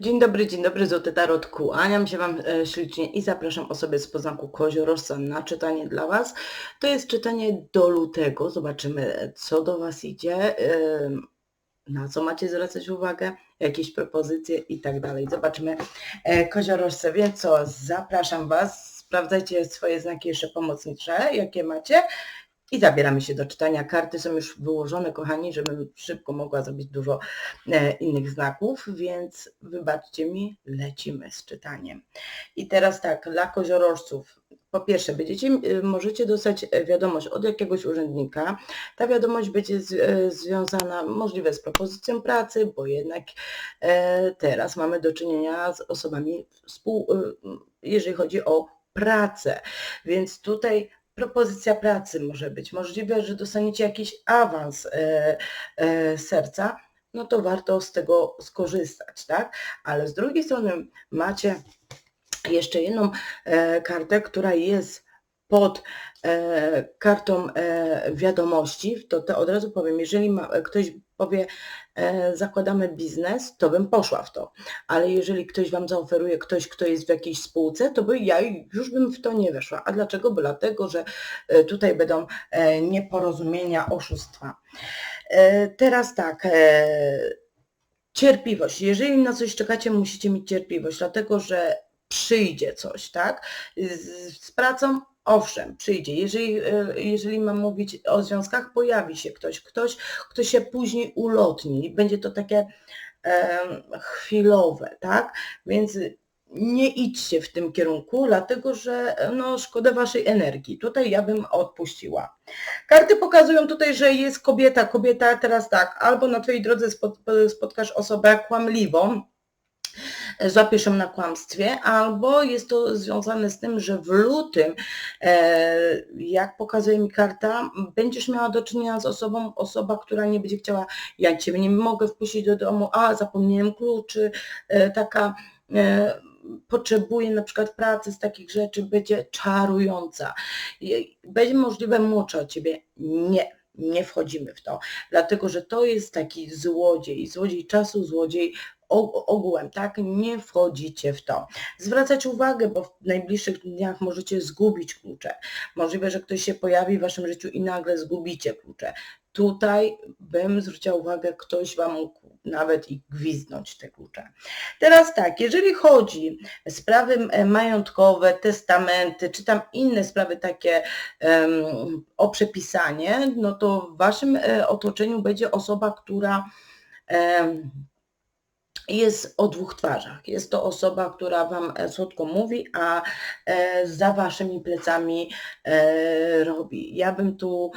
Dzień dobry, dzień dobry, Złoty Tarot, kłaniam się Wam e, ślicznie i zapraszam osobę z poznaku Koziorożca na czytanie dla Was. To jest czytanie do lutego, zobaczymy co do Was idzie, na co macie zwracać uwagę, jakieś propozycje i tak dalej. Zobaczymy. E, Koziorożce, więc co, zapraszam Was, sprawdzajcie swoje znaki jeszcze pomocnicze, jakie macie i zabieramy się do czytania. Karty są już wyłożone, kochani, żebym szybko mogła zrobić dużo e, innych znaków, więc wybaczcie mi, lecimy z czytaniem. I teraz tak, dla koziorożców. Po pierwsze, będziecie, e, możecie dostać wiadomość od jakiegoś urzędnika. Ta wiadomość będzie z, e, związana możliwe z propozycją pracy, bo jednak e, teraz mamy do czynienia z osobami współ, e, jeżeli chodzi o pracę. Więc tutaj propozycja pracy może być. Możliwe, że dostaniecie jakiś awans e, e, serca, no to warto z tego skorzystać, tak? Ale z drugiej strony macie jeszcze jedną e, kartę, która jest pod e, kartą e, wiadomości, to, od razu powiem, jeżeli ma, ktoś powie e, zakładamy biznes, to bym poszła w to. Ale jeżeli ktoś Wam zaoferuje ktoś, kto jest w jakiejś spółce, to by ja już bym w to nie weszła. A dlaczego? Bo dlatego, że tutaj będą nieporozumienia, oszustwa. Teraz tak, cierpliwość. Jeżeli na coś czekacie, musicie mieć cierpliwość, dlatego że przyjdzie coś, tak? Z, z pracą Owszem, przyjdzie. Jeżeli, e, jeżeli mam mówić o związkach, pojawi się ktoś, ktoś, kto się później ulotni. Będzie to takie e, chwilowe, tak? Więc nie idźcie w tym kierunku, dlatego że no, szkoda waszej energii. Tutaj ja bym odpuściła. Karty pokazują tutaj, że jest kobieta. Kobieta teraz tak, albo na twojej drodze spotkasz osobę kłamliwą, złapiesz ją na kłamstwie, albo jest to związane z tym, że w lutym, e, jak pokazuje mi karta, będziesz miała do czynienia z osobą, osoba, która nie będzie chciała, ja Ciebie nie mogę wpuścić do domu, a zapomniałem kluczy, e, taka e, potrzebuje na przykład pracy z takich rzeczy, będzie czarująca. Będzie możliwe młodsza od Ciebie. Nie nie wchodzimy w to, dlatego że to jest taki złodziej, złodziej czasu, złodziej ogółem, tak? Nie wchodzicie w to. Zwracać uwagę, bo w najbliższych dniach możecie zgubić klucze. Możliwe, że ktoś się pojawi w waszym życiu i nagle zgubicie klucze. Tutaj bym zwróciła uwagę, ktoś wam mógł nawet i gwizdnąć te klucze. Teraz tak, jeżeli chodzi o sprawy majątkowe, testamenty, czy tam inne sprawy takie um, o przepisanie, no to w waszym e, otoczeniu będzie osoba, która um, jest o dwóch twarzach. Jest to osoba, która Wam e, słodko mówi, a e, za Waszymi plecami e, robi. Ja bym tu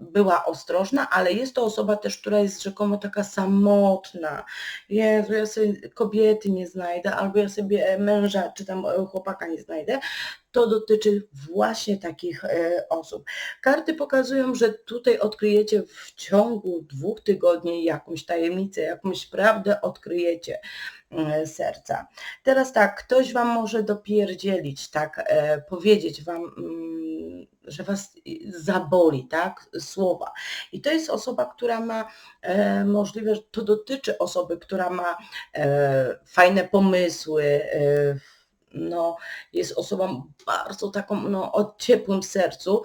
była ostrożna, ale jest to osoba też, która jest rzekomo taka samotna. Jezu, ja sobie kobiety nie znajdę, albo ja sobie męża czy tam chłopaka nie znajdę. To dotyczy właśnie takich e, osób. Karty pokazują, że tutaj odkryjecie w ciągu dwóch tygodni jakąś tajemnicę, jakąś prawdę odkryjecie e, serca. Teraz tak, ktoś Wam może dopierdzielić, tak, e, powiedzieć Wam mm, że was zaboli, tak, słowa. I to jest osoba, która ma e, możliwe, to dotyczy osoby, która ma e, fajne pomysły, e, no, jest osobą bardzo taką no, o ciepłym sercu,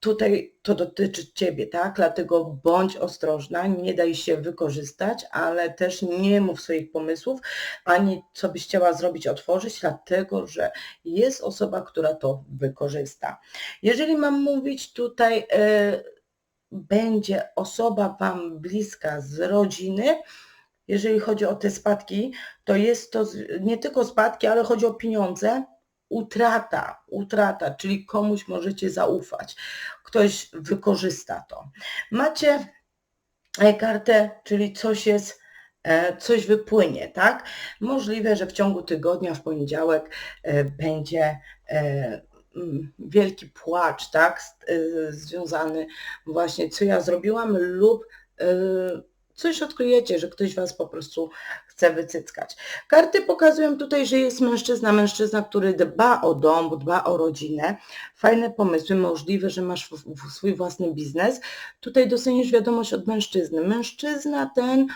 tutaj to dotyczy Ciebie, tak? Dlatego bądź ostrożna, nie daj się wykorzystać, ale też nie mów swoich pomysłów, ani co byś chciała zrobić, otworzyć, dlatego że jest osoba, która to wykorzysta. Jeżeli mam mówić tutaj, e, będzie osoba Wam bliska z rodziny, jeżeli chodzi o te spadki, to jest to nie tylko spadki, ale chodzi o pieniądze, utrata, utrata, czyli komuś możecie zaufać. Ktoś wykorzysta to. Macie e, kartę, czyli coś jest, e, coś wypłynie, tak? Możliwe, że w ciągu tygodnia, w poniedziałek e, będzie wielki płacz, tak? Związany właśnie, co ja zrobiłam lub coś odkryjecie, że ktoś Was po prostu chce wycyckać. Karty pokazują tutaj, że jest mężczyzna, mężczyzna, który dba o dom, dba o rodzinę. Fajne pomysły, możliwe, że masz swój własny biznes. Tutaj dostaniesz wiadomość od mężczyzny. Mężczyzna ten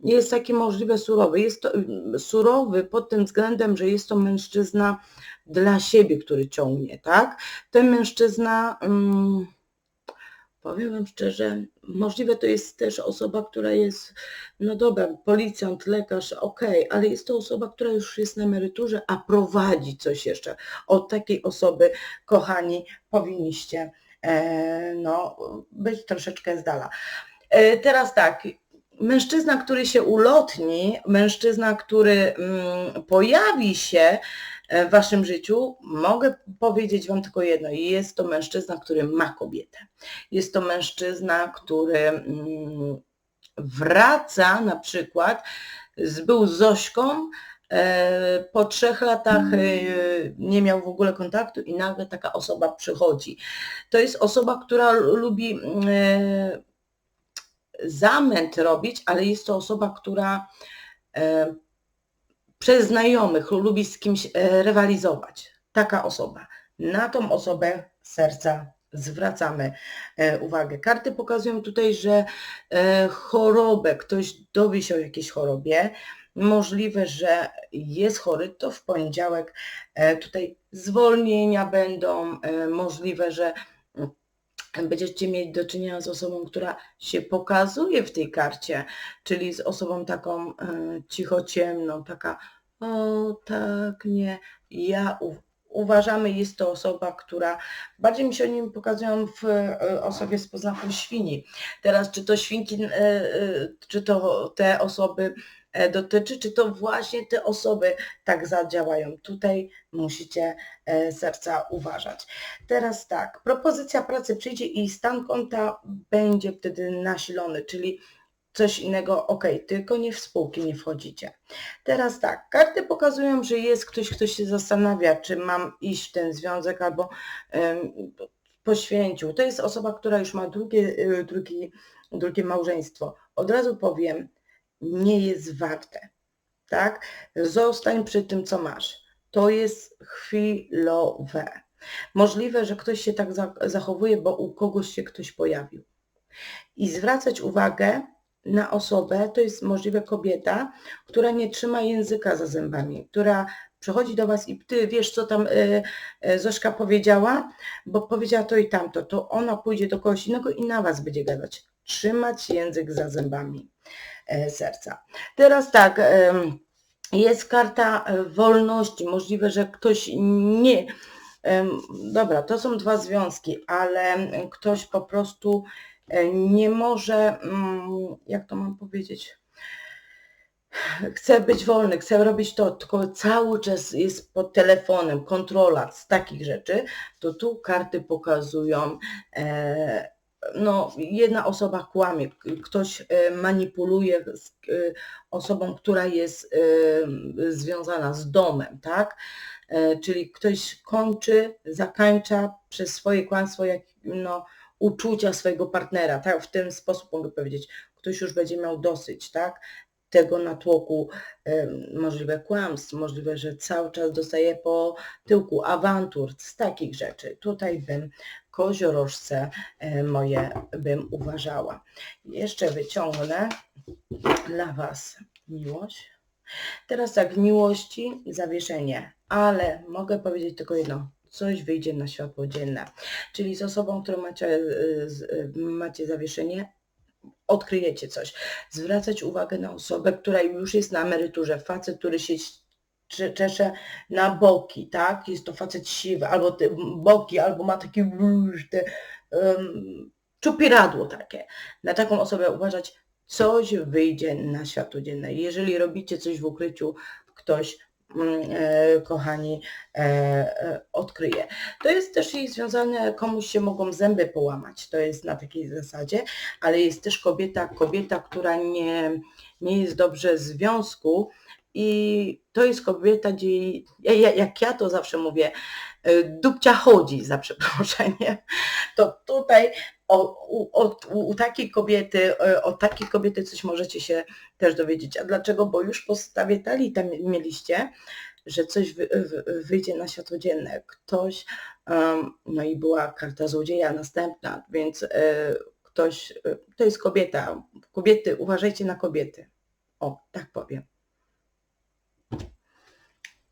jest taki możliwe surowy. Jest to mm, surowy pod tym względem, że jest to mężczyzna dla siebie, który ciągnie, tak? Ten mężczyzna, um, powiem Wam szczerze, możliwe to jest też osoba, która jest, no dobra, policjant, lekarz, okej, okay, ale jest to osoba, która już jest na emeryturze, a prowadzi coś jeszcze. Od takiej osoby, kochani, powinniście e, no, być troszeczkę z dala. E, teraz tak, mężczyzna, który się ulotni, mężczyzna, który mm, pojawi się e, w waszym życiu, mogę powiedzieć wam tylko jedno. Jest to mężczyzna, który ma kobietę. Jest to mężczyzna, który mm, wraca na przykład, był Zośką, e, po trzech latach e, nie miał w ogóle kontaktu i nagle taka osoba przychodzi. To jest osoba, która lubi zamęt robić, ale jest to osoba, która e, przez znajomych lubi z kimś e, rywalizować. Taka osoba. Na tą osobę serca zwracamy e, uwagę. Karty pokazują tutaj, że chorobę, ktoś dowie się o jakiejś chorobie, możliwe, że jest chory, to w poniedziałek tutaj zwolnienia będą, możliwe, że będziecie mieć do czynienia z osobą, która się pokazuje w tej karcie, czyli z osobą taką e, cicho ciemną, taka o tak, nie, ja uważamy, jest to osoba, która, bardziej mi się o nim pokazują w e, osobie z poznaku świni. Teraz, czy to świnki, e, czy to te osoby dotyczy, czy to właśnie te osoby tak zadziałają. Tutaj musicie e, serca uważać. Teraz tak, propozycja pracy przyjdzie i stan konta będzie wtedy nasilony, czyli coś innego, ok, tylko nie w spółki nie wchodzicie. Teraz tak, karty pokazują, że jest ktoś, kto się zastanawia, czy mam iść w ten związek albo um, poświęcił. To jest osoba, która już ma drugie, e, drugie, drugie małżeństwo. Od razu powiem, nie jest warte. Tak? Zostań przy tym, co masz. To jest chwilowe. Możliwe, że ktoś się tak zachowuje, bo u kogoś się ktoś pojawił. I zwracać uwagę na osobę, to jest możliwe kobieta, która nie trzyma języka za zębami, która przychodzi do Was i ty wiesz, co tam y, y, Zośka powiedziała, bo powiedziała to i tamto, to ona pójdzie do kogoś innego i na Was będzie gadać. Trzymać język za zębami. E, serca. Teraz tak, jest karta e, wolności. Możliwe, że ktoś nie. Dobra, to są dwa związki, ale ktoś po prostu e, nie może, mm, jak to mam powiedzieć, chce być wolny, chce robić to, tylko cały czas jest pod telefonem, kontrola z takich rzeczy, to tu karty pokazują no, jedna osoba kłamie, ktoś e, manipuluje z e, osobą, która jest e, związana z domem, tak? Czyli ktoś kończy, zakańcza przez swoje kłamstwo jak, no, uczucia swojego partnera, tak? W ten sposób mogę powiedzieć. Ktoś już będzie miał dosyć, tak? tego natłoku możliwe kłamstw, możliwe, że cały czas dostaje po tyłku awantur, z takich rzeczy. Tutaj bym koziorożce e, moje bym uważała. Jeszcze wyciągnę dla Was miłość. Teraz tak, miłości zawieszenie, ale mogę powiedzieć tylko jedno, coś wyjdzie na światło dzienne. Czyli z osobą, którą macie, e, e, macie zawieszenie, odkryjecie coś. Zwracać uwagę na osobę, która już jest na emeryturze, facet, który się czesze na boki, tak? Jest to facet siwy, albo te boki, albo ma takie te, um, czupiradło takie. Na taką osobę uważać, coś wyjdzie na światło dzienne. Jeżeli robicie coś w ukryciu, ktoś Mm, e, kochani, e, e, odkryje. To jest też związane, komuś się mogą zęby połamać, to jest na takiej zasadzie, ale jest też kobieta, kobieta, która nie, nie jest dobrze w związku i to jest kobieta, gdzie, jak ja to zawsze mówię, dupcia chodzi, za przeproszeniem, to tutaj o, o, u takiej kobiety, o takiej kobiety coś możecie się też dowiedzieć. A dlaczego? Bo już po stawie talii tam mieliście, że coś wy, wyjdzie na światło dzienne. Ktoś, um, no i była karta złodzieja następna, więc y, ktoś, y, to jest kobieta. Kobiety, uważajcie na kobiety. O, tak powiem.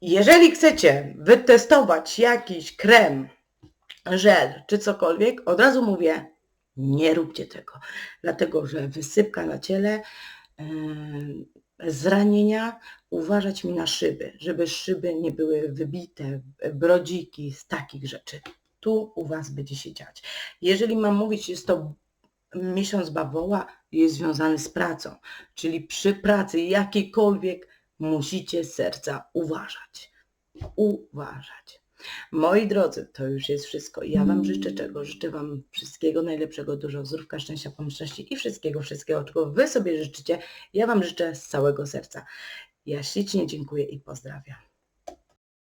Jeżeli chcecie wytestować jakiś krem, żel czy cokolwiek, od razu mówię, nie róbcie tego, dlatego że wysypka na ciele, yy, zranienia, uważać mi na szyby, żeby szyby nie były wybite, brodziki, z takich rzeczy. Tu u Was będzie się dziać. Jeżeli mam mówić, jest to miesiąc bawoła, jest związany z pracą, czyli przy pracy jakiejkolwiek musicie serca uważać. Uważać. Moi drodzy, to już jest wszystko. Ja Wam życzę czego? Życzę Wam wszystkiego najlepszego, dużo zdrówka, szczęścia, pomyślności i wszystkiego, wszystkiego, czego Wy sobie życzycie. Ja Wam życzę z całego serca. Ja ślicznie dziękuję i pozdrawiam.